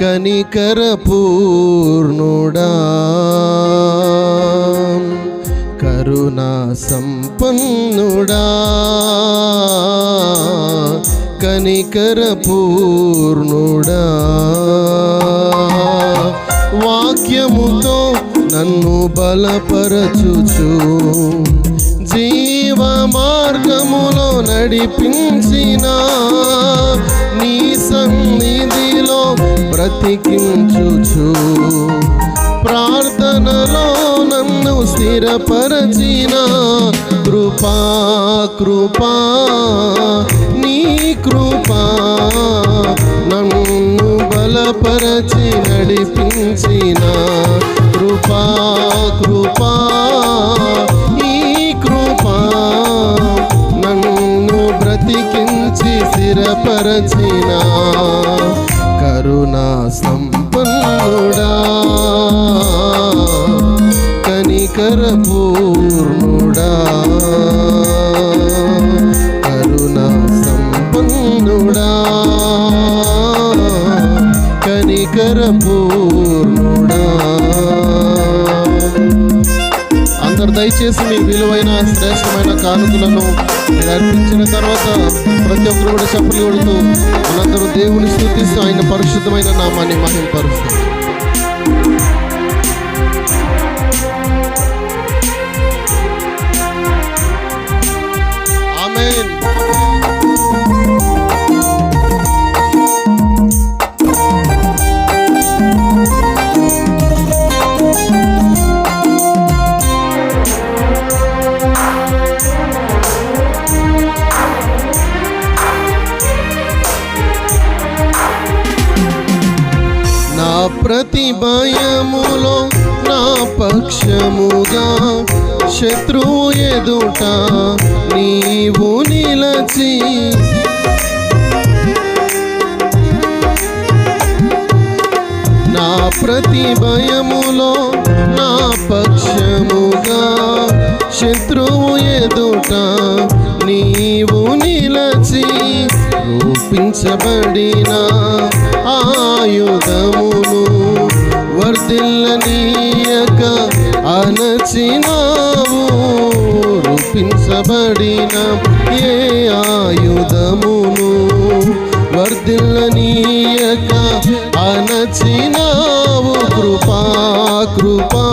కనికరపూర్ణుడా. కరుణా సంపన్నుడా కనికర పూర్ణుడా కరుణా సంపన్నుడా కనికర పూర్ణుడా వాక్యముతో నన్ను బలపరచుచు. జీవ మార్గములో నడిపించినా. బ్రతికించుచు. ప్రార్థనలో నన్ను స్థిరపరచిన కృపా కృపా నీ కృపా నన్ను బలపరచి నడిపించిన కృపా కృపా నీ కృపా నన్ను బ్రతికించి స్థిరపరచిన కరుణా సంపన్నుడా కనికర పూర్ణుడా దయచేసి మీ విలువైన శ్రేష్టమైన కానుకలను మీరు అర్పించిన తర్వాత ప్రతి ఒక్కరు కూడా చప్పట్లు కొడుతూ మనందరూ దేవుని స్థుతిస్తూ ఆయన పరిశుద్ధమైన నామాన్ని మహింపరుస్తాం. భయములో నా పక్షముగా శత్రువు ఎదుట నీవు నిలచి నా ప్రతి భయములో నా పక్షముగా శత్రువు ఎదుట వర్ధిల్లనీయక అనచినావు రూపించబడిన ఏ ఆయుధమును వర్ధిల్లనీయక అనచినావు కృపా కృపా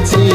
స్థిరపరచిన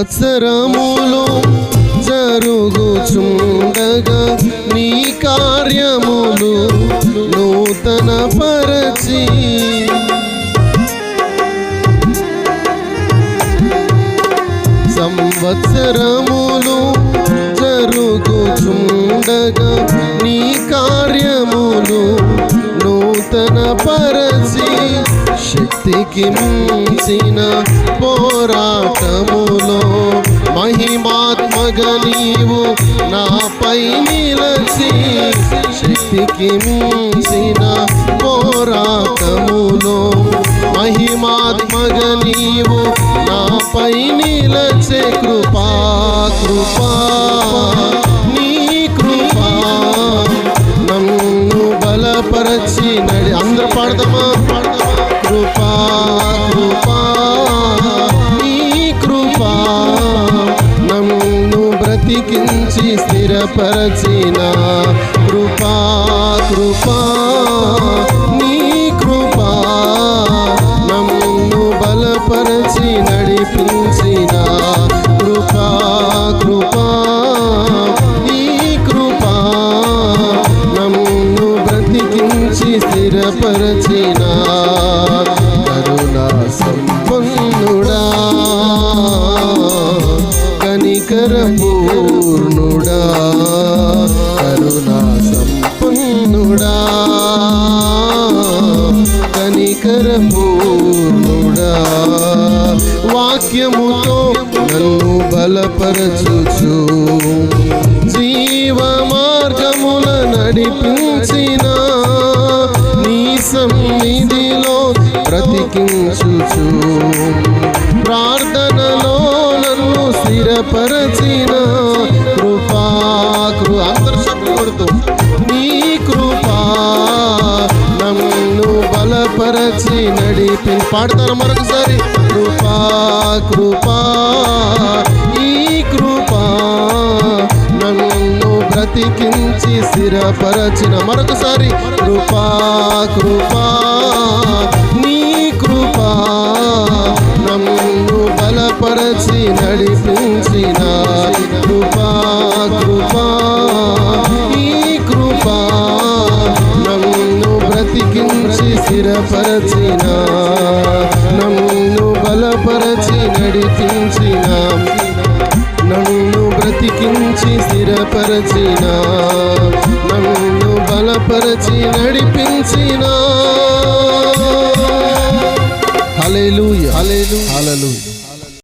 సంవత్సరములు జరుగుచుండగా నీ కార్యములు నూతన పరచి సంవత్సరములు జరుగుచుండగా నీ కార్యములు నూతన పరచి శక్తికి మించిన పోరాటములో మహిమాత్మ మహిమాత్మగ నీవు నాపై నిలచి శక్తికి మించిన పోరాటములో మహిమాత్మగ నీవు నాపై నిలచే కృపా కృపా నీ కృపా. నన్ను బలపరచి నడి. అందరూ పాడదామా పాడదామా? బ్రతికించి స్థిరపరచిన కృపా కృపా నీ కృపా. నమ్ము బలపరచి నడిపించిన కృపా కృపా నీ కృపా. నమ్ము బ్రతికించి స్థిరపరచిన కనికర కరుణా సంపన్నుడా కనికర పూర్ణుడా వాక్యముతో నన్ను బలపరచుచు జీవ మార్గముల నడిపించిన నీ సన్నిధిలో బ్రతికించుచు. స్థిరపరచిన కృపా కృ అందరు శబ్దం కొడుతూ నీ కృపా నన్ను బలపరచి నడిపి. పాడతారు మరొకసారి? కృపా కృపా ఈ కృపా నన్ను బ్రతికించి స్థిరపరచిన. మరొకసారి కృపా కృపా నీ కృపా నన్ను బలపరచి నడిపించిన కృపా కృపా. ఈ కృపా నన్ను బ్రతికించి స్థిరపరచిన నన్ను బలపరచి నడిపించిన నన్ను బ్రతికించి స్థిరపరచిన నన్ను బలపరచి నడిపించిన. హల్లెలూయా. హల్లెలూయా. హల్లెలూయా.